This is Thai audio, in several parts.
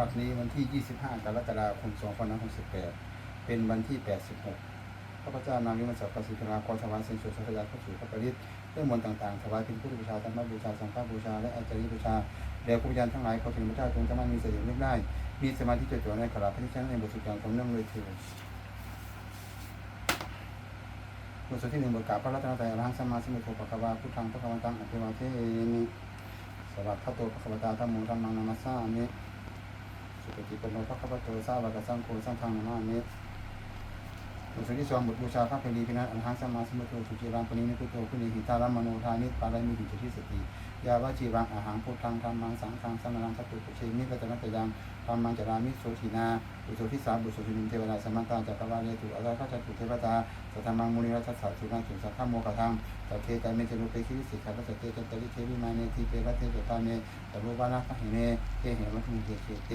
บัดนี้วันที่ 25 กรกฎาคม 2568 เป็นวันที่ 86 ข้าพเจ้านางวิมัสสกสิทราขอถวายสิ่งสุดสักยาเข้าสู่พระปริตเรื่องมนต์ต่างๆถวายเป็นพุทธบูชาธรรมบูชา สังฆบูชา และอาจาริยบูชาแด่ครูอาจารย์ทั้งหลายขอถึงพระเจ้าจงสามารถมีเสตินึกได้ มีสมาธิจดจ่อในขณะพระที่ชั้นในบทสุดการของเรื่องเลยเถิดบทสวดที่หนึ่งบทกล่าวพระรัตนตรัยอรหังสัมมาสัมพุทโธปะคะวาพุทธังพระคะวันตังอภิวาเทมิสวัสดิ์พระโตพระคะวตาธรรมโมธรรมังนามัสสามิ สุปฏิปันโนพระคัมภโตสาวกสังโฆสังฆังนามามิบทสวดที่สองบทบูชาพระเพลีพินัสอรหังสัมมาสัมพุทโธสุจิรังปณินิพุโธคุณิหิตารามโนทานิปารามิหิจทิสติ ยาวาจีรังอาหังพุทธังธรรมังสังฆังสมมานังสัพพุเชมิกัจจนัตยังธรรมังจรามิโสทีนาบุตรที่สามบุตรสุนิมเทวดาสมัตตาจักรวาเลตุอาราชาตุเทวดาสัทธมังมุนิรัชสัตสุนันสุสัทธโมกทังสัพเพกามิเจรุเปคิวิสิกขาสัตเตจันตริเควิมาเนทีเปรัตเตจตาเมตรุบานาคหิเนเกเหมัทุเกเขเต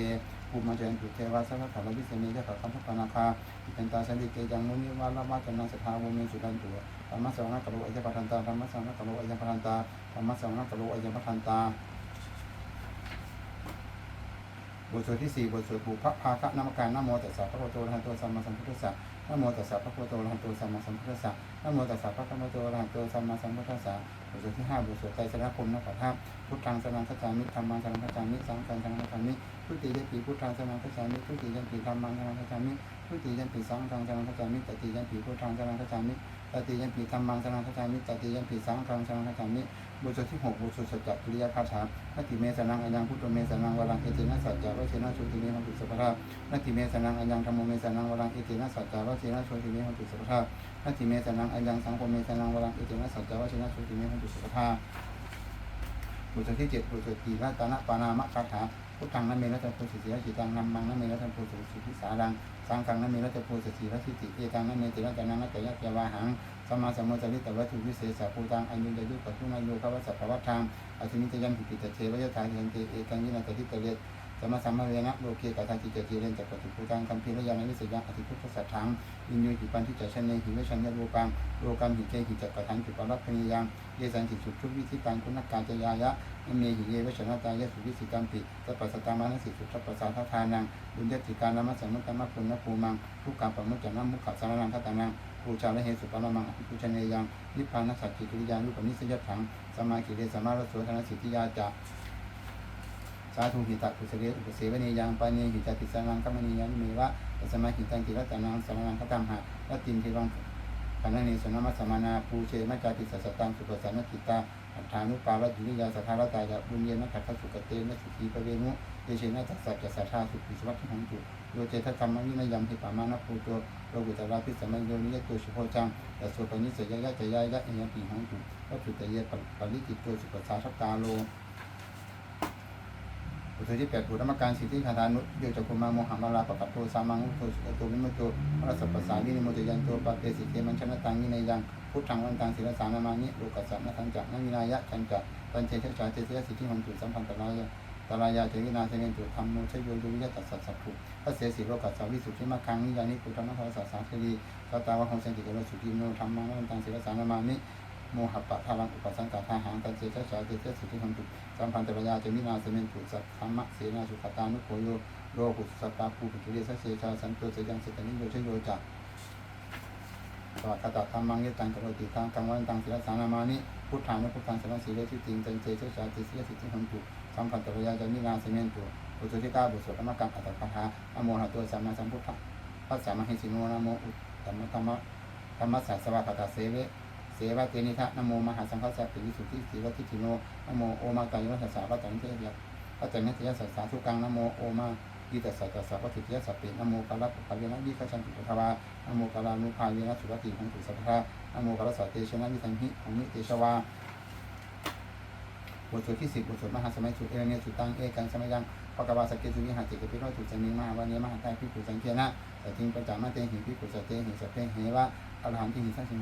ภูมิจันตุเทวาสัพพะลวิเสเนยะขะคัมภปนาคาอิตันตาสันติเตจังมุนิวาลามาจันนังสทาวเมสุดันตุธรรมะสวนะกะโลอัยะปะทันตาธรรมะสวนะกะโลอัยะปะทันตาธรรมะสวนะกะโลอัยะปะทันตาบทสวดที่สี่บทสวดบุพภาคะนามการนโมตัสสะพระพุทโธอะระหะโตสัมมาสัมพุทธัสสะนโมตัสสะพระพุทโธอะระหะโตสัมมาสัมพุทธัสสะนโมตัสสะพระคัมโตอะระหะโตสัมมาสัมพุทธัสสะบทสวดที่ห้าบทสวดไตรสรณคมนะขอท่าพุทธังสนังคัจามิธรรมังสนังคัจามิสังฆังสนังคัจามิทุติยมปีพุทธังสนังคัจามิทุติยมปีธรรมังสนังคัจามิทุติยมปีสังฆังสนังคัจามิตติยมปีพุทธังสนังคัจามิตติยมปีธรรมังสนังคัจามิตติยมปีสังฆังสนังคัจามิบทสวดที่หกบทสวดสัจจกิริยคาถานาติเมสนังอัญญังพุทโธเมสนังวรังเอเตนะสัจจาวเชนะโชติเมหังตุสัพพะนาติเมสนังอัญญังธรรมเมสนังวรังเอเตนะสัจจาวเชนะโชติเมหังตุสัพพะนาติเมสนังอัญญังสังโฆเมสนังวรังเอเตนะสัจจาวเชนะโชติเมหังตุสัพพะ บทสวดที่เจ็ดบทสวดทีรัตนะปานามะคาถาพุทธังนัมเมรัตโพสิสีรจิตังนัมมังนัมเมรัตโพสิสิทิสารังสังฆังนัมเมรัตโพสิสีรทิติเอตังนัมเมติรัตนังนัตยะเจวาหังสมาสมมจริตวัตถุวิเศษภูตังอายุยยุปัตุนายุขวัสสะภวัฏทางอธินิจยัมปิปิตเทวยถาเยนเตเอตังยินาตติตเล สมมาสัมมาเวนะโลเกกาทาจิเจเจเรนจักปฏิภูตังคัมภีรยานิวิสยังอธิพุทธสัทธังอินโยหิปันทิจัชเนหิเวชัญญโลกังโลกัมหิเจหิจักปะทังจุปรัตพนิยังเยสันติสุทุวิธิตังคุณกาจยายะนเมหิเยวชนะตายะสุวิสิตัมปิสัพพสตามานสิสุทัปปสาททานังบุญญติการนามัสสมุตตมะปุณณภูมังทุกขะปะมุจจนังมุขสารนังคตานังปูชาและเหตุสุปามังอภิปุชเนยังนิพพานัสสัจจิตุริยานุปนิสยถังสมากิเลสมารสโสธนสิทธิยาจะ สาธุหิตะกุสเรอุปเสวเนยังปานีหิตติสานังกัมมณียันเมวะตัสมาหิตังกิรัตนังสารนังคตัมหะรัตติมทิวังขันนเนสนมัสมานาปูเชมัจจติสัสตังสุปสานนกิตาอัฏฐานุปาวัจจุนิยาสัทธารตายาบุญเยนะขัตถสุกเตนะสุขีปเวนุเยเชนะจัสสัจะสัทธาสุขิสวัตถิหังตุโยเจทธรรมวินยยมหิปามานะภูโตโลกุตระพิสมัยโยนิยตุสุโพจังตัสโสปนิสยยะจยายะเอยปีหังตุวัตถุตเยปริจิตโตสุปสาทัตตาโล อุทธิแปดปุรมการสิทธิคาทานุโยจักุมาโมหะมาลาปะปัตโตสามังอุโตสุโตวิมุตโตพระสัพพสาวินิโมตยันโตปะเตสิเกมันชนะตังวินยยังพุทธังวันตังศิลสานามานิโลกัสสะนะทังจักนวินายะจันจักปัญเจเทชาเจเสยสิทธิหังตุสัมพันตรายะตรายาเจวินาเสเนตุธรรมโมชโยโยวิยตัสสัสสัพพุพระเสสิโลกัสสาวิสุทธิมาคังนิยานิปุถะมะภาสาสาคลีสัตตาวะหงเสันติโกโลสุทิโนธรรมังวันตังศิลสานามานิ โมหะปะทารังอุปสังกาทาหังตันเจเทชาเจเสสิทธิหังตุสัมพันตรายาเจวินาเสเนตุสัทธรรมะเสนาสุขตานุโคโยโลกุสตตาภูปิจุเรสเสชาสันโตเสยังสตนิโยชโยจักสวัสดิ์ตธรรมังยตังกโรติตังกังวันตังศิลสานามานิพุทธานุพุทธังสรสีเลทิติงจันเจเชชาติสิยสิทธิหันตุสัมพันตระยาจมินาเสเมนตุอุตุทิตาบุตรสวดธรรมกังอัตตคาถาอโมหะตัวสัมมาสัมพุทธะปัสสามาหิสิโนนะโมอุตตมะธรรมะธรรมะสัสสวะคาตาเสเว เสวะเตนิทะนโมมหาสังฆสัพพิวิสุทธิสีวทิทิโนนโมโอมากายุรัสสะวัตตังเทยะวัตตังเนตยะสัสสาทุกังนโมโอมายิตัสสะตัสสะวัตถิยะสัพเพนโมกัลละปัจเยนะวิคัจฉันตุทวานโมกัลานุภาเยนะสุวัติหังตุสัพพะนโมกัลสสะเตชนะวิสังหิของนิเตชวาบทสวดที่สิบบทสวดมหาสมัยสุดเอเนสุตังเอกันสมัยยังปะกวาสเกสุวิหาจิกปิโรตุสันนิมาวันเนมหาไตพิปุสังเคนะแต่ทิ้งปัญจามาเตหิพิปุสเตหิสัพเพเหวะอรหันติหิสังหิ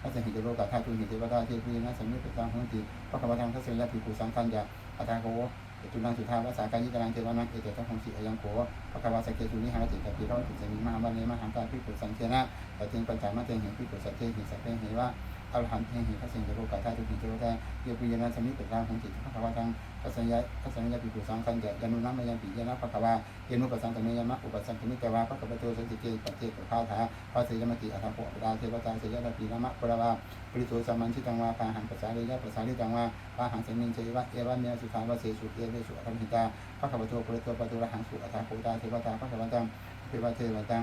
ทัสหิจโลกาธาตุหิเทวดาเทพีนะสมิปตังหุนติพระกวาทังทัสยะพิปุสังคันยาอาตาโกตุนังสุทาวาสาการยิตรังเทวานังเอเตตังหงสิอายังโกปะกวาสกเกตุนิหาจิกปิโรตุสันนิมหาวันเนมหาไตพิปุสังเทนะแต่ทิงปัญจามาเทงเห็นพิปุสังเทหิสเพเหวะ อรหันต์แห่งเหตุพระสิงห์โลกาธาตุกิจโลกาเยปิยนาสมิตตรางของจิตพระภวตังปัสสัญญาปัสสัญญาปิปุสังคันจะยานุนัมยังปิยานะภะคะวาเยนุปัสสังตเมยมะอุปัสสังตมิตวาภะคะวะโตสันติเกปัจเจกภาวถาภาเสยมติอัตถโพปดาเทวตาเสยะปีนามะปรวาปริโตสัมมันชิตังวาปาหังปัสสาเรยะปัสสาริตังวาปาหังสมิงเจวะเอวะเมียสุทาวะเสสุเอเวสุอรหิตาภะคะวะโตปริโตปตุระหังสุอัตถโพตาเทวตาภะคะวะตังเทวเทวตัง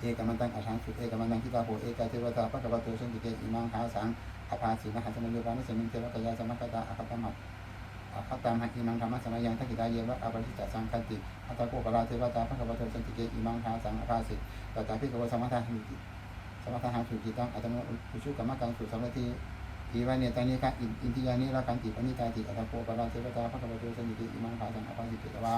เอกมันตังอัชังสุเอกมันตังทิตาโหเอกาเทวตาปะกะวะโตสันติเกอิมังหาสังอภาสีมหาสมัยโยปานิสมิงเทวกยาสมัคตาอคตมัตอคัตตามหอิมังธรรมสมัยยังทักขิตาเยวะอปริตสังคันติอัตโกปราเทวตาปะกะวะโตสันติเกอิมังหาสังอภาสิตตาพิกวสมัทาหิติสมัทาหังสุจิตังอัตโนอุชุกรรมกังสุสัมปติทีวะเนตานิคะอินทิยานิราคันติปณิตาติอัตโกปราเทวตาปะกะว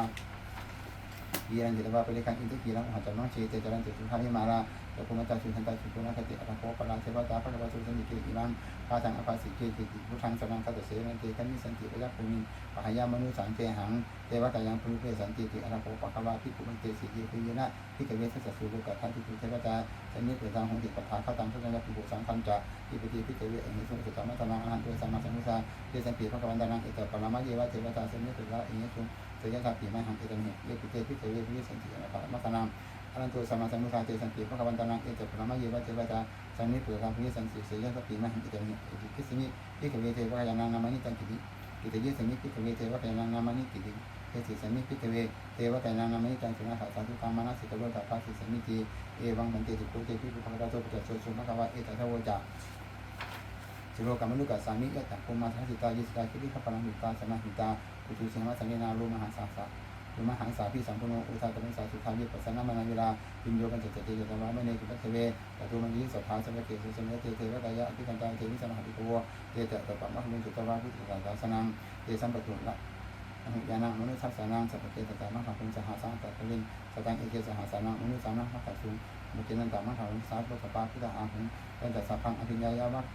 กีรังจิตวาไปริคังอินทกีรังหัจจน้องเชเตจรันจิตสุภาพิมาลาตะภูมิตาสุทันตาสุภูนาคติอัตโภปราเทวตาพระวสุสันติเกอิรังพาทังอภัสิเกกิติผู้ทังสนังคตเสนันเตขันมิสันติระยัภูมิปหายามนุสังเจหังเทวตายังพุทธเพสันติติอัตโภปาราพิภูมิเตสิเยปิยนะพิกเวสสัสสุโลกัทันติภูเทวตาชนิเปิดทางหงติปะทาข้าตังทุกังยปิบุสังคันจะอิปติพิกเวเอนิสุสุตมัตมังอาหันตุสัมมาสัมมุสาเตสัมปีพระกวันดานังเอตปรามะเยวะเทวตาสนิเปิดละเอนิสุ พพิมาหังเอตังเยปิเตปิเตเวปิสันติอนาคามัสนามอนันโตสัมมาสัมพุทธาเตสันติพระคัมภีร์เอตปรมาเยวะเทวะตาสันนิปุราภิสันติเสยสัพพิมาหังเอตังเยกิสมิพิกเวเทวะยานานามานิตังกิติกิตเยสมิพิกเวเทวะยานานามานิกิติเอสิสมิพิกเวเทวะยานานามานิตังสุนาหาสันตุกามานะสิกโลตาภาสิสมิติเอวังมันเตติโกเตปิปุภะกะโตปัจจโสสุภะคะวะเอตทะโวจะสิโลกามุกะสสามิยะตะกุมาทัสสิตายิสตาคิริขปะนังหิตาสนะหิตา ปุตุสิงหะสังเนารูมหาสาสะอุมหังสาพิสัมพุโนอุทาตมังสาสุทามิปัสสนามานาเวลาปิญโยกันเจตเตยตวะมะเนกุปัตเวตตุมังยิสัพพาสัพเกสุสมเตเทวกายะอภิกันตาเทวิสมหติโกเตตะตปะมะหุสุตวะพุทธิกาสนังเตสัมปตุละอนุญาณังมนุสัสสานังสัพเพตตามะขังคุสหสังตัตลิงสตังเอเกสหสานังมนุสานังมะขัสุมุกินันตามะขังสาธุสปาพุทธาหุตันตสัพพังอภิญญายาวัค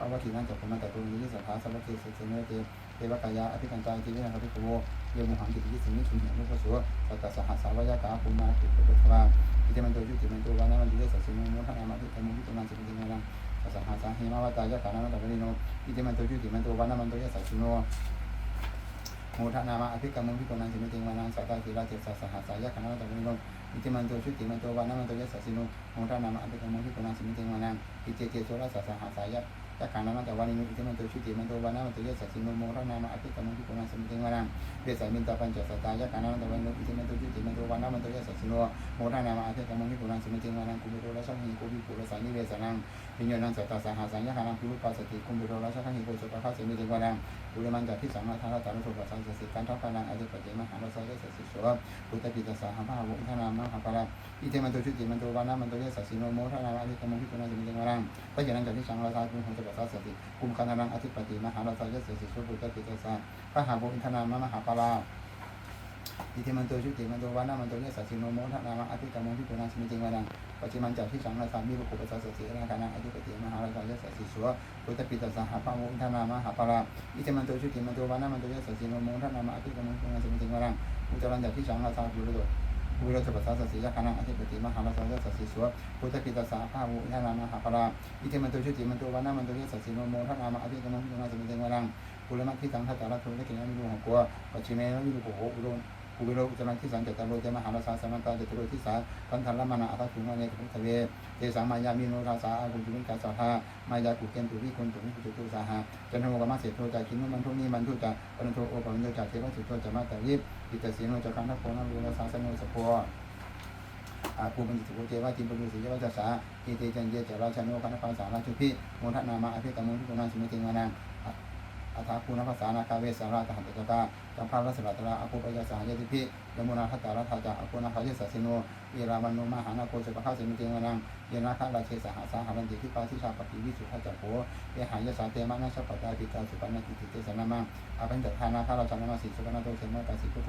พระวัตถีนั่นจบมานันตตุนิสัทธาสัพเพเสสเนเจเทวกายะอภิกันตาจีวินาคภิกขโวโยมุหังกิติยิสิมิชุนเหนุปสุวสัตตสหัสสาวยากาภูมาติปุตตวาอิติมันโตยุติมันโตวานามันติเดสัสสิมุมุทนามาติตมุติมันสิปินังสัสหัสสาหิมาวตายะกานามันตะวริโนอิติมันโตยุติมันโตวานามันโตยะสัสสิโนโมทนามาอภิกรรมพิโกนันสิมิติวานังสัตตาติราเจสัสหัสสายะคณะตะวันนิโนอิติมันโตชุติมันโตวานามันโตยะสัสสิโนโมทนามะอภิกรรมพิโกนันสิมิติวานังอิเจเจโซรสัสหัสสายะ ติมันตัววันนั้นมันตัวเยสัสิโนโมระนามาอภิกรรมที่กุณาสมิติวานังเวสามินตาปัญจสตายะขันนาแต่วันนี้อิทธิมันตัวชุติมันตัววันนั้นมันตัวเยสัสิโนโมระนามาอภิกรรมที่กุณาสมิติวานังกุมิโรราชหิโกวิปุรสานิเวสนัง พิญญาณังสัตตาสหาสัญญาขันังพิรุปัสสติกุมิโรราชังหิโกสุปะคัสมิติมานังปุริมันจัตที่สังฆทานตาลุสุปัสสังสิกันทัพพนังอธิปติมหาราชยสสิโสพุทธปิตสาหะพระวงธนามหาปราอิเทมันตัวชุติมันตัววันนั้นมันตัวเยสัสิโนโมระนามาอภิกรรมที่กุณาสมิติมานังพระเจ้านั้นจัตที่สังฆทานคุณของสุปัสสังสิกุมคันนังอธิปติมหาราชยสสิโสพุทธปิตสาพระหาวุธนามหาปรา อิทิมันตัวชุติมันตัววานามันตัวเนี่ยสัสิโนโมทนามะอภิกรรมที่กุณาสมิติมานังปัจจิมันจัที่สังฆสามีบุคคลสัสสิราคานังอธิปติมหาราชยสัสิสัวพุทธปิตสหะพระวุธนามหาปาราอิทิมันตัวชุติมันตัววานามันตัวเนี่ยสัสิโนโมทนามะอภิกรรมที่กุณาสมิติมานังอุจารันจัที่สังฆสามีบุรุษบุรุษปัสสะสัสิยาคานังอธิปติมหาราชยสัสิสัวพุทธปิตสาพระวุธนามหาปาราอิทิมันตัวชุติมันตัววานามันตัวเนี่ยสัสิโนโมทนามะอภิกรรมที่กุณาสมิติมานังกุลมัที่สังฆตาลทุนได้กินไม่รู้ของกัวปัจฉิเมไม่รู้โหอุดม อุบิโรอุจนันที่สังเจตโรเจมหาราชาสมันตาเจตุโรที่สาพันธันละมานาอัตถุนเนกุทเวเตสังมายามิโนราสาอากุจุมิกาสาธามายากุเกนตุวิคุณตุวิกุตุสาหาจันโมกมาเสโทจากินุมันทุนีมันทุจากปนันโทโอปันโยจากเทวสุโทจะมาตาลิบอิตสีโนจากคันทโพนัลุลสาสโนสโพอาภูมิสุเทวะทิมปุรุสิยวะจัสสาอิเตจันเยจราชโนคันภาษาราชุพิโมทนามาอภิกรรมุนทิกุณาสมิติมานังอัฏฐาภูนภาษานาคาเวสาราตหันตตา จัมภารัสรัตราอภุปยาสหายติพิยมุนาทัตตารัตถาจาอภุนาคาเยสสิโนเอรามันโนมหานาโกสุปะฆาสิมิเตงวนังเยนาคาราเชสหาสาหารันติทิปาทิชาปฏิวิสุทัจจโภเยหายสาเตมานาชปตาติกาสุปนาติติเตสนามังอาปัญจทานาคาราชานาสีสุปนาโตเสมากาสิพุทโธ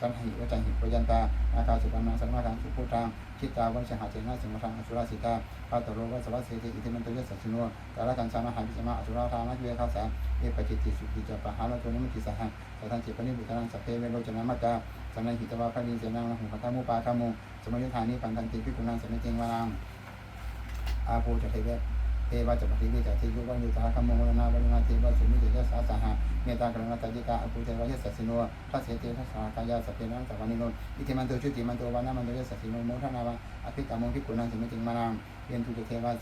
สันหิวจันหิปยันตานาคาสุปนาสัมมาทังสุพุทธังคิตาวันชหาเจนะสิมทังอสุราสิตาปาตโรวัสวัสเสติอิติมันตเยสัสิโนกาลกันชานาหาพิสมาอสุราธานาเวคาสาเอปจิตติสุติจปะหาลโตนิมิติสหังสัทันจิปนิบุตรังสัพเพเวโรจนามัตตาสันนิหิตวาพระลิเสนังหุปัทามุปาคามุสมัยยุทธานิปันตันติพิกุณังสมิติงวารังอาภูจะเทเวตวะจัปฏิวิจัตติยุวัญญุตาคัมโมโหนาวัญนาเทวะสุมิเตยะสาสหะเมตตากรุณาตติกาอภูเทวะยะสัสสิโนทัสเสเตทัสสากายาสพเพนังสวานิโนอิติมันโตชุติมันโตวานามันโตยะสัสสิโนโมทนาวะอภิกามงพิกุณังสมิติงมานังเยนทุกเทวะ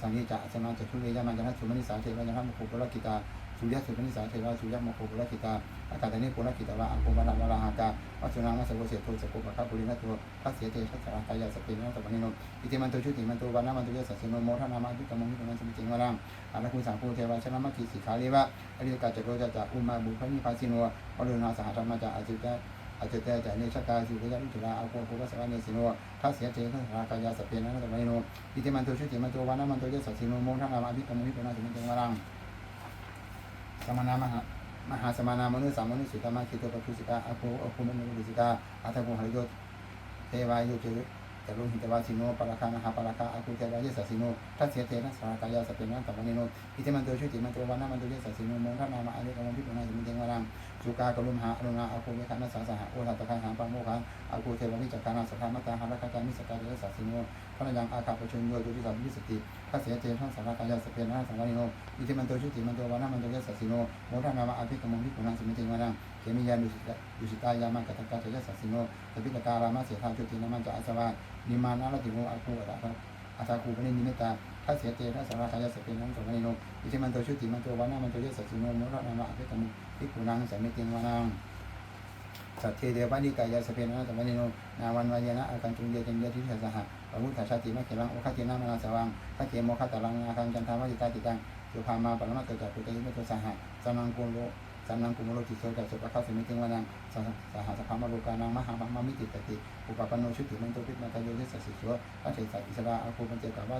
สังยิจะสมาจะทุเรยมันจันทสุมนิสาเทวะจันทมุขปุรกิตา สุริยสุมนิสาเทวะสุริยมุขปุระกิตาอากาศนิปุระกิตาวะอังคุมานังวราหากาวัสุนังวัสโวเสตุสกุปะคาปุรินัตัวทัสเสียเตทัสสารกายาสพเพนังสวานิโนอิติมันโตชุติมันโตวานามันโตยะสัสสิโนโมทนาวะอภิกามงพิกุณังสมิติงมานังอาณาคุณสังคูเทวะชนะมัคคีสิขาเลวะอริยกาจโรจจะอุมาบุพนิพาสิโนวรุณาสหธรรมจะอาจิตะอาจิตะจะเนชกาสิวิยาลุจุลาอาโคภุสวะเนสิโนทัสเสียเจทัสสากายาสเปนะนัตวะโนอิติมันโตชุติมันโตวานามันโตยะสัสสิโนโมทังนามาภิกรรมวิปุณาสมิตังวรัง สมณามหามหาสมณามนุสามนุสุตมะคิโตปทุสิกาอาโคอาโคมนุรุสิกาอัตถกุหริโยเทวายโยเจจรุหิตวาสิโนประคานะหาประคาอาคุเทวายสัสิโนทัสเสเตทัสสากายาสเปนะตัมะโนอิติมันโตชุติมันโตวานามันโตเยสัสิโนโมทนามาอเนกมังพิปุณาสมิเตงวรังสุกากรุมหาอรุณาอาคูเวคานัสสาสหะโอทัตตะคาหาปังโมคังอาคูเทววิจักานาสัทธามัตตาหารักาจามิสกาเยสัสสิโน ระยังอาคาปชุนโยตุติสัมมิสติทัสเสียเจนทัสสารกายาสเปนะสังวานิโนอิติมันโตชุติมันโตวานามันโตยสัสสิโนโมทนามาอภิกมังพิปุณาสมิตงวรังเขมิยานุสิตาดุสิตายามังกัตตาเจยสัสสิโนตปิตการามาเสธาชุตินามันจะอาสวานิมานาลติโมอาคูอัตตาอาตาคูปนิมิตาทัสเสียเตทัสสารากายาสเปนังสมณิโนอิทิมันโตชุติมันโตวานามันโตยสัสสิโนโมระนามาอภิกรรมภิกขุนังสมิติวานังสัตเทเดวานิกายาสเปนังสมณิโนนาวันวายนะอาการจุงเยจังเยทิสสหะ ปมุทธชาติมะเขลังโอคตินามานาสวังทัเขโมคาตาลังอาคังจันทาวจิตาติตังสุภามาปรมาเตจักปุตติเมตุสหะสันนังกุโลสันนังกุมโลติโสจักสุปะคาสมิติงวานังสหสหสภามโลกานังมหามามิติตติอุปปันโนชุติมันโตพิมาตาโยเยสัสสิโสพระเถรสัอิสระอาคูปัญเจกาวา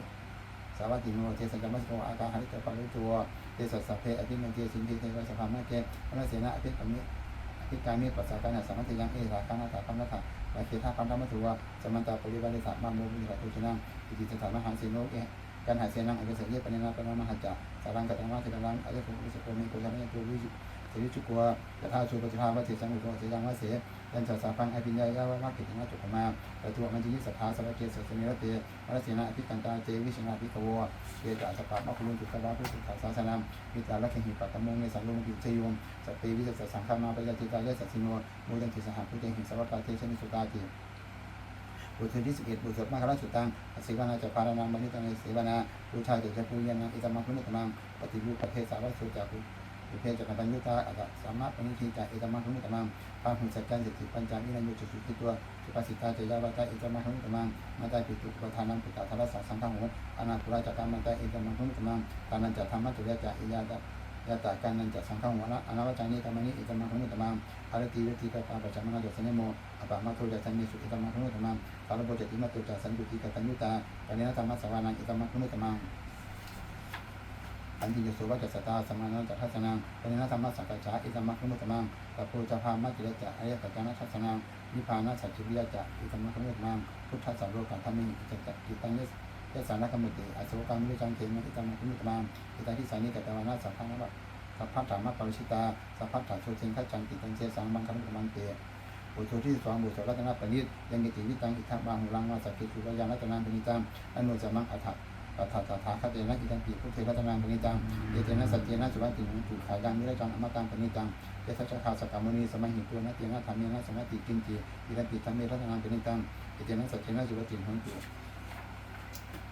สาวัติโนเทสังกรรมสโกอาการหาริตปาริตัวเทสัสสะเพอภิมันเทสินเทเทวสภามาเกพระเสนาอภิกรรมิอภิการมิปัสสาการสัมมัติยังเอราคังนาตาคัมนาถา ลาเคธาคัมธรรมสุวะสมันตาปริวาริสัมมาโมวิหตุชนังอิจิสถามหาสีโนเอการหาเสียนังอภิเสยปนินาปนามหัจจะสารังกัตังวาสิรังอริสุวิสโกมิโกยามิตัววิ เสวิจุกัวยะธาชูปจิภาวะเทสังอุโตเสยังวะเสยันสัสสะพังอภิญญายาวะมะกิตังวะจุกมาตตัวมันจิยิสัทธาสวัสเกสัสเนรเตวรเสนาอภิกันตาเจวิชนาภิกโวเกจาสปะมะคุลุนจุตวะพุทธศาสนามิตาละเคหิปัตตมงเนสังลุงกิจโยมสเปวิสัสสังฆามาปยติกายะสัสิโนโมยันติสหพุทธหิสวัตาเทชนิสุตาติบทที่สิบเอ็ดบทสวดมหาราชสุตังสิวนาจะพารนังมณิตังเสวนาบูชาเดชะปูยันังอิตมังคุณิตมังปฏิรูปประเทศสาวสุจักุ อุเพจักปัญญุตาอัตสามารถปณิทีจะอิตมังคุณิตมังพาหุสัจจันสิทธิปัญจามินันยุจุสุขิตัวสุภาษิตาจะยาวาตาอิตมังคุณิตมังมาตาปิตุปทานังปุตตะทารสสังฆังโหอนาคุราจักรมันตาอิตมังคุณิตมังทานันจะธรรมะจุยจะอิยาตยาตาการนันจะสังฆังโหนะอนาวัจานิกรรมนิอิตมังคุณิตมังอารติวิติกปาปัจจมนาจัสเนโมอปะมาโทจัสันนิสุเอตมังคุณิตมังสารโพจติมาตุจัสันตุติกตัญญุตาปณินาธรรมะสวานังเอตมังคุณิตมัง อันที่จะสุวัจสตาสมานันจัทัสนังปณินาธรรมสังกัจจาอิตมัคคุมุตมังตัพโพจพามัจจิระจะอริยสัจจานัทัสนังนิพพานัสัจจิวิยจะอิตมัคคุมุตมังพุทธสสะโลกังธรรมิอิจจกิตังยสยสานกรรมติอสุกังมิจังเทมิอิตมัคคุมุตมังอิตาทิสานิกัตวานาสัพพะนะวะสัพพะธรรมะปริชิตาสัพพะถาโชเชงขัจจังติตังเจสังบังคัมมังเตบทที่สองบทสวดรัตนปณิตยังกิติวิตังอิทังบาหุลังวาสักกิจุรยารัตนังปณิตังอนุสมังอัฏฐ ปัฏฐาตถาคตเตนะอิตังปิพุทเทรัตนังปณิตังเยเตนะสัจเจนะสุวัติหุตุขายดังนิรจังอมตังปณิตังเยสัจคาสกามุนีสมัยหิตัวนะเตนะธรรมเนะสมัติกินจีอิตังปิธรรมเมรัตนังปณิตังเยเตนะสัจเจนะสุวัติหุตุ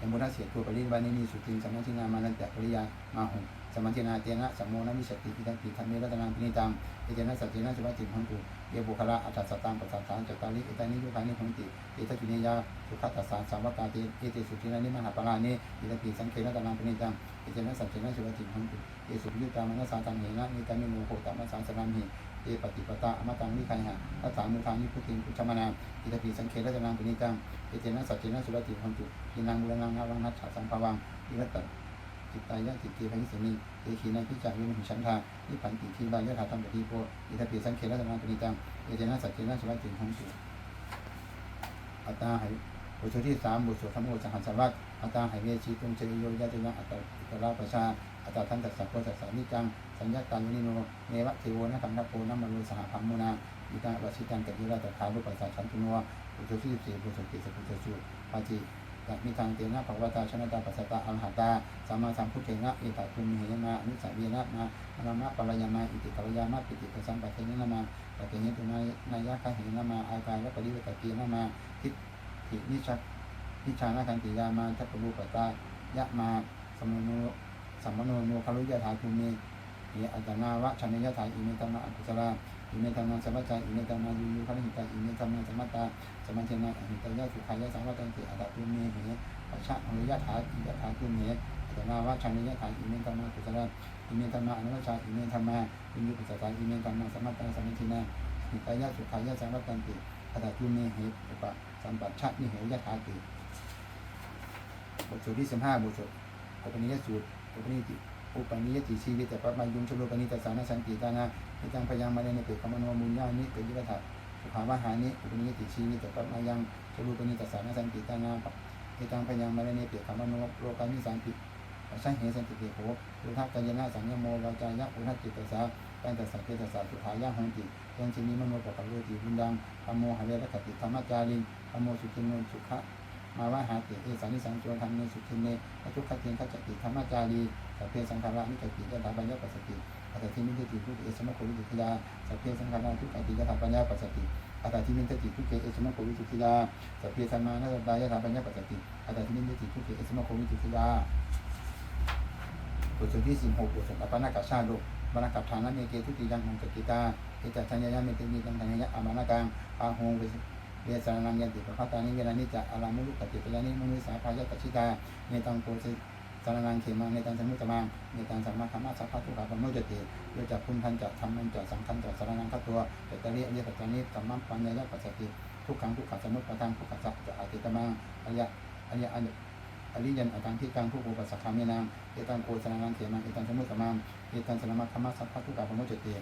ยมุนาเสียตัวปริวานินีสุติงสมัตินามานันตะปริยามาหุสมัตินาเตนะสัมโมนะมิสติอิตังปิธรรมเมรัตนังปณิตังเยเตนะสัจเจนะสุวัติหุตุ เยบุคละอัตถสตังปัสสัทธานจตาริอิตานิยุคานิหุนติเอตจุเนยาสุขตัสสะสาวกาติเอติสุตินานิมหาปรานิอิตปิสังเขนะตนังปณิตังเอเจนะสัจเจนะสุวติหุนตุเอสุยุตามนัสสาตังเหนะนิตามิโมโหตมัสสาสนัมหิเอปฏิปตาอมตังนิคัยหะอัตถามุทานิพุทธิพุทธมนาอิตปิสังเขนะตนังปณิตังเอเจนะสัจเจนะสุวติหุนตุอินังบุรนังนาวังนัตถาสัมภวังอิรัตติตายะจิเกภัยสมิเอ ขีนันพิจาริมุหิชันทานิพันติทีบายะถาตัมปฏิโพอิตปิสังเขนะตนังปณิตังเอเจนะสัจเจนะสุวัติของสุอัตตาไหบทที่สามบทสวดธรรมโอสังหันสวัตอัตตาไหเวชีตุงเจริโยยะเจนะอัตตตระประชาอัตตาทันตัสสะโพสัสสานิจังสัญญาตังนิโนเนวะเทโวนะคัมนะโพนะมโนสหพัมมุนาอิตังวชิตังกติระตถารุปัสสะฉันตุโนบทที่สิบสี่บทสวดเกิสกุตสุปาจิ ปยะมิทางเตนะภควตาชนะตาปัสสตาอัลหัตตาสัมมาสัมพุทเทนะเอตตุมเหนะอนุสัเวนะมาอนามะปรายามาอิติกัลยามาปิติปสัมปะเทนะมาปะเทนตุนายนายะคาเหนะมาอากายและปริวตะเกียนะมาทิฏฐินิชักนิชานาคันติยามาทัปปุปตายะมาสมโนสัมมโนโนคารุยะถาภูมิเออัตนาวะชนยะถาอิเมตมะอกุศลา อิเมตมะสัมปะจาอิเมตมะยุยุคาริหิตาอิเมตมะสัมมตตาสมัญเทนะอหิตายะสุขายะสังวัตันติอัตตุเมเหปัชชะอริยถาอิยถาตุเมอัตนาวะชันยถาอิเมธรรมะกุศลอิเมธรรมะอนุชาอิเมธรรมะอิมิปัสสตาอิเมธรรมะสมัตตาสมัญเทนะหิตายะสุขายะสังวัตันติอัตตุเมเหอุปสัมปัชชะนิเหยถาติบทสูตรที่สิบห้าบทสูตรอุปนิยสูตรอุปนิยติ อุปนิยติชีวิตแต่ปัปมายุงชโลปนิตสานสันติตานาในจังพยังมาในเปิดคำมโนมุญญานิเกิดยุทธะสุขาวาหานิอุปนิยติชีวิตแต่ปัจมายังชรูปนิตสารนสันติตานาปะเอตังพยังมรณีเปียขมโนโลกามิสันติปัชชะเหตุสันติเตโหอุทักกายนะสัญญโมวาจายะอุทักจิตตสาตันตสัพเพตสาสุขายะหังติยังชินิมโนปะปะโลติบุญดังธรรมโมหะเวรคติธรรมจารินธรรมโมสุขิโนสุขะ มาวะหาติเอสานิสังโจธรรมเนสุขินเนทุกขเทียนขจติธรรมจารีสัพเพสังขาระนิจติยะถาปัญญาปัสสติอัตถิมิติทุติเอสมะโควิจุทิยาสัพเพสังขาระทุกขติยะถาปัญญาปัสสติอัตตาทิมินทติทุกเเอสมะโควิจุทิยาสัพเพสัมมานาตายะถาปัญญาปัสสติอัตตาทิมินทติทุกเเอสมะโควิจุทิยาบทที่สิบหกบทสวดอปนากัชาโลบานากัปฐานะเมเกทุติยังหงสกิตาเอจัชัญญายะเมเตมีตังทัญญะอามานากังอาหงเว เวสานังยันติปะพัตตานิเวลานิจะอารามุลุกติปยานิมุนิสาภายะกัจฉิตาเนตังโกสิสารนังเขมังเนตังสมุตตมังเนตังสัมมาคัมมาสัพพะทุกขาปโมจติโยจักคุณทันจักธรรมันจักสังคันจักสารนังคัตตัวเจตริอเยปัจจานิสัมมาปัญญายะปัสสติทุกขังทุกขะสมุตปปทังทุกขะสัจจะอาติตมังอริยะอริยะอริอริยันอัตังที่กังทุกอุปสัคคามินังเอตังโกสนานังเถมังเอตังสมุตตมังเอตังสนามัคคมัสสัพพะทุกขาปโมจติ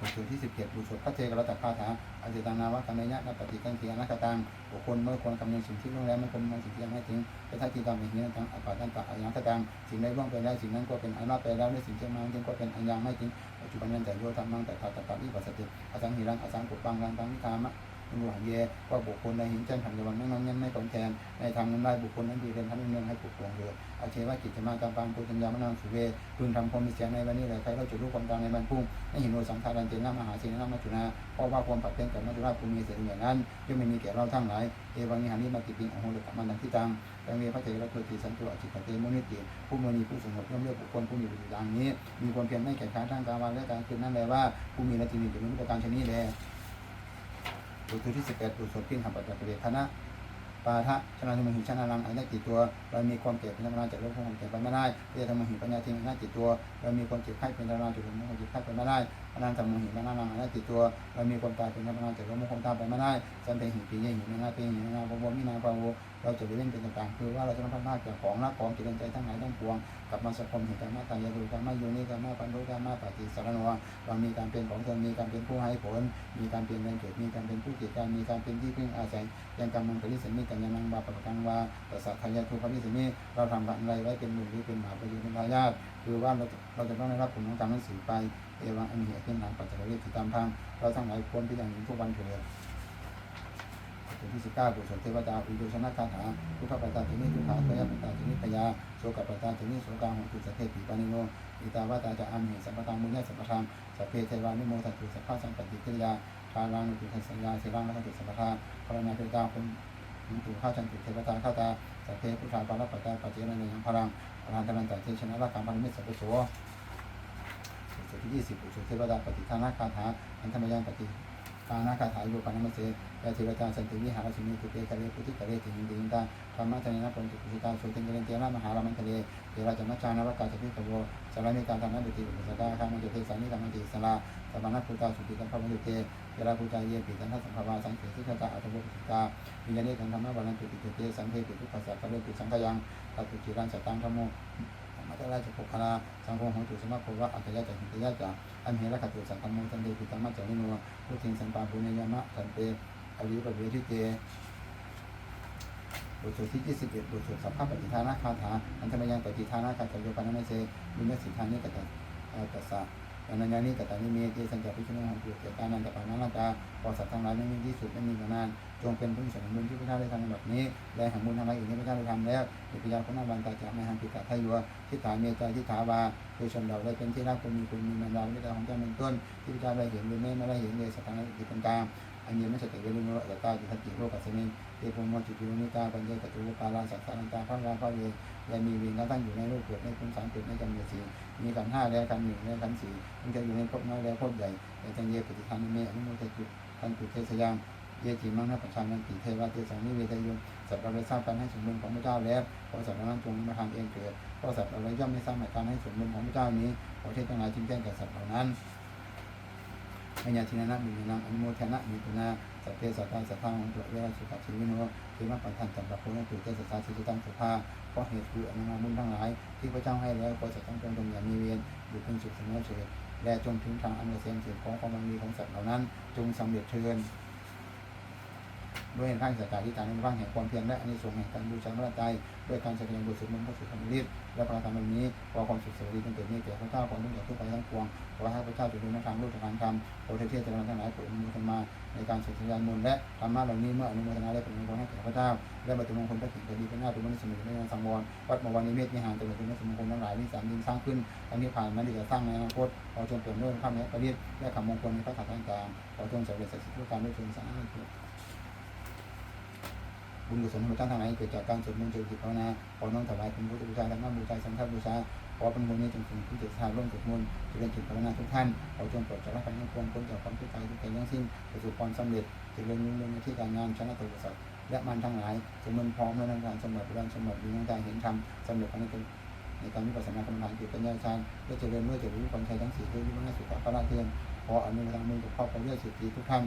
บทที่สิบเจ็ดบุตรพระเทกรตคาถาอจิตังนาวะกัมเนยะนัปฏิกังเทียนักตังบุคคลเมื่อควรคำนึงสิ่งที่ล่วงแล้วมันคงมันสิ่งที่ยังไม่ถึงแต่ถ้าที่ตามเหตุนี้ทั้งอปาตันตะอายังคตังสิ่งใดล่วงไปแล้วสิ่งนั้นก็เป็นอนาไปแล้วในสิ่งที่มาจึงก็เป็นอันยังไม่ถึงปัจจุบันนั้นแต่โยธรรมังแต่ขาดตปาวิปัสสติอสังหิรังอสังปุปังรังตังนิคามะ รู้หันเยว่าบุคคลในหินแจ้งขันยวันนั้นนั้นไม่ตนแทนในทางนั้นได้บุคคลนั้นดีเรียนทำเงินให้ปลุกปลงเลยอาเชวะกิจมาตามปางปุจัญญามนางสุเวพึงทำความมีเสียงในวันนี้เลยใครเราจุดรู้ความตามในบรรพุ่งให้เห็นโอสังขารันเจนะมหาเสนน้ามัจจุนาเพราะว่าความปัดเพ่งกับมัจจุราภูมิเสียงอย่างนั้นย่อมไม่มีแก่เราทั้งหลายเอวังนิหานิมาติปิงองโหรกมันดังที่ตังแตังเวพระเถระโพธิสันตุอจิตเตมุนิติผู้มีผู้สงบย่อมเลือกบุคคลผู้มีบุญอย่างนี้ มีความเพียรไม่แข่งขันทางการวันและการคืนนั่นแหละว่าผู้มีนาทีนี้จะมีประการชนิดแล บทที่สิบเอ็ดบทสวดพิณหปัจจเวคณะปาทะชนะธรรมหิชนะลังอันได้กี่ตัว เรามีความเจ็บเป็นธรรมดาจากโรคของความเจ็บไปไม่ได้เรียธรรมหิปัญญาทิ้งอันได้กี่ตัว เรามีความเจ็บไข้เป็นธรรมดาจากโรคของความเจ็บไข้ไปไม่ได้อนันตธรรมหิปัญญาลังอันได้กี่ตัว เรามีความตายเป็นธรรมดาจากโรคของความตายไปไม่ได้สันเตหิปีเยหินาเตหินาบวมินาปว เราจะไปเล่นเป็นต่างๆคือว่าเราจะต้องพัฒนาจากของรักของกิเลสใจทั้งหลายทั้งปวงกลับมาสังคมเห็นธรรมะตายาดูธรรมะโยนิธรรมะปันโดธรรมะปฏิสารโนเรามีการเป็นของตนมีการเป็นผู้ให้ผล มีการเป็นแรงเกิดมีการเป็นผู้เกิดการมีการเป็นที่พึ่งอาศัยยังกำมังปริสันนิกัญญานังบาปะกังวาตัสสะทายาทุภวิสันนิเราทำอะไรไว้เป็นบุญหรือเป็นบาปประโยชน์เป็นทายาทคือว่าเราเราจะต้องได้รับผลของกรรมนั้นสืบไปเอวังอันเหตุเป็นทางปัจจัยเรียกตามทางเราทั้งหลายควรที่อย่างนี้ทุกวันเถิด บทที่สิบเก้าบทสวดเทวดาอุโยชนะคาถาทุกขปัตตาตินิทุกขาพยาปัตตาตินิพยาโสกปัตตาตินิโสกาหงตุสพเพปิปานิโนอิตาวาตาจะอามิสัมปทางมุญญสัมปทางสัพเพเทวานิโมทัตุสัพพะสัมปติกิริยาทารังตุทัสสยาสิรังนัตุสัมปทานพรณาเพตาวคุณมุตุข้าชันตุเทวตาข้าตาสัพเพพุทธาปาลปัตตาปัจเจนะเนยังพลังอรหันตนันตัเทชนะรักขังพันมิตรสัพพโสบทที่ยี่สิบบทสวดเทวดาปฏิทานาคาถาอันธรรมยังปฏิปานาคาถาโยปานมัสเส ยาธิวตาสันติวิหารสิมิตุเตกะเลปุติกะเลติหินติหินตาธรรมะทะเนะปัญจุกุสิตาโสติงเกเรนเตนะมหารามันทะเลเทระจมัจานวกาสพิกโวสารนิตาธรรมะดุติอุปสดาข้ามันจุเตสานิธรรมติสลาสัมมานัพุตาสุติกัมพะมันจุเตเทระพุจาเยปิตันทัสสัมภวาสังเขติขตาอัตโวกุสิตาวิญญาณิธรรมะวันตุติเตสังเทปิทุกขสัพพะเรตุสังขยังตัตุจิรันสตังธรรมโมมัตราชปุคลาสังโฆโหตุสมะโภวะอัตยะจัหิตยะจาอันเหระคตุสังฆโมสันเดปิตัมมะจานิโนพุทธิงสัมปาปุญญยมะสันเต อริยปเวทิเตบทสวดที่ 21บทสวดสัพพะปฏิทานาคาถาอันธรรมยังปฏิทานาคาถาโยปานะเมเสมินสิทานิกตตัสสะอนัญญานิกตานิเมติสัญจพิชนะหังตุเจตานันตปานานตาพอสัตว์ทั้งหลายไม่มีที่สุดไม่มีประมาณจงเป็นผู้มีส่วนบุญที่พระเจ้าได้ทำในแบบนี้และแห่งบุญทั้งหลายอื่นที่พระเจ้าได้ทำแล้วในปิยาคุณนาวันตาจากไม่หันปิกาทายัวทิฏฐาเมตาทิฏฐาวาคือชนเราได้เป็นที่รักคนมีคุณมีมาราไม่ได้ของเจ้าเป็นต้นที่พระเจ้าได้เห็นหรือไม่ไม่ได้เห็นเลยสัตว์ทั้งหลายที่เป็นตาม อันนี้ไม่ใช่แต่เรื่องโลกแต่ตาจิตติโลกัสมิงเทพมจิตุนิตาปัญญาตัตุปาลาสัตตานันตาพระราพระเวและมีเวรและตั้งอยู่ในโลกเกิดในคุณสามเกิดในกรรมเดียสีมีขันห้าแล้วขันหนึ่งแล้วขันสี่มันจะอยู่ในภพน้อยแล้วภพใหญ่แต่จังเยปฏิทานเมอนุโมทตุทันตุเทสยามเยจิมังนะปัจจานันติเทวะเทสังนิเวทยุสัตว์เราได้สร้างการให้สมบูรณ์ของพระเจ้าแล้วขอสัตว์นั้นจงมาทำเองเกิดขอสัตว์เราย่อมไม่สร้างการให้สมบูรณ์ของพระเจ้านี้ขอเทศทั้งหลายจึงแจ้งแก่สัตว์เหล่านั้น อัญญาทินานะมีนาอนุโมทนะมีตุนาสัพเพสัตตาสัทธาองตุเวรสุขชีวิโนเทวะปัญทันจันทร์โพนตุเตสัตตาสิจิตังสุภาเพราะเหตุคืออนุโมบุญทั้งหลาย ที่พระเจ้าให้แล้วควรจะต้องปวงจงอย่ามีเวรอยู่เป็นสุขสงบเฉยและจงถึงทางอันเกษมเสียของความมีของสัตว์เหล่านั้น จงสำเร็จเทิน ด้วยข้างสัจจะที่ตามในบ้างแห่งความเพียรและอานิสงส์แห่งการบูชาพระใจด้วยการแสดงบทสวดมนต์พระสุธรรมฤทธิ์และประการมนี้ขอความสุขสวัสดีจงเกิดนี้แก่พระเจ้าของทุกอย่างทุกไปทั้งปวงขอให้พระเจ้าจุดในทางโลกทางธรรมขอเทพเทพจาทั้งหลายโปรดอนุโมทนาในการสุดสัญญาณมนต์และธรรมะเหล่านี้เมื่ออนุโมทนาและเป็นมงคลให้แก่พระเจ้าและบัตรมงคลพระขิงดีเป็นหน้าตัวมนุษย์สมุทรในงานสังวรวัดมวันนิเมศนิหารตัวเป็นมนุษย์มงคลทั้งหลายที่สามดินสร้างขึ้นทั้งที่ผ่านมาที่จะสร้างในอนาคตขอจงเปลี่ยนเรื่องข้ามและประดิษฐ์และคำมงคลในพระธรรมต่างๆขอจงสำเร็จสักดิ์ทุกการด้วยชนสาธุ บุญกุศลของท่านทั้งหลายเกิดจากการสวดมนต์เจริญจิตภาวนาขอน้อมถวายเป็นพุทธบูชาและน้ำบูชาสังฆบูชาขอเป็นบุญนี้จงถึงผู้เจิตทานร่วมสวดมนต์เจริญจิตภาวนาทุกท่านขอจงโปรดจากการทั้งปวงพ้นจากความทุกข์ใจทุกข์ใจทั้งสิ้นประสบความสำเร็จเจริญรุ่งเรืองในที่การงานชนะตัวสัตว์และมันทั้งหลายสมบูรณ์พร้อมในการสมบัติรันสมบัติดีในการเห็นธรรมสำเร็จภายในตัวในการวิปัสสนากรรมฐานจิตปัญญาฌานและเจริญเมื่อเจริญวิปัสสนาทั้งสี่ด้วยวิปัสสนาสุขภาพละเทียนขออนุโมทนาบุญกับพ่อพระเลือดสิทธิทุกท่าน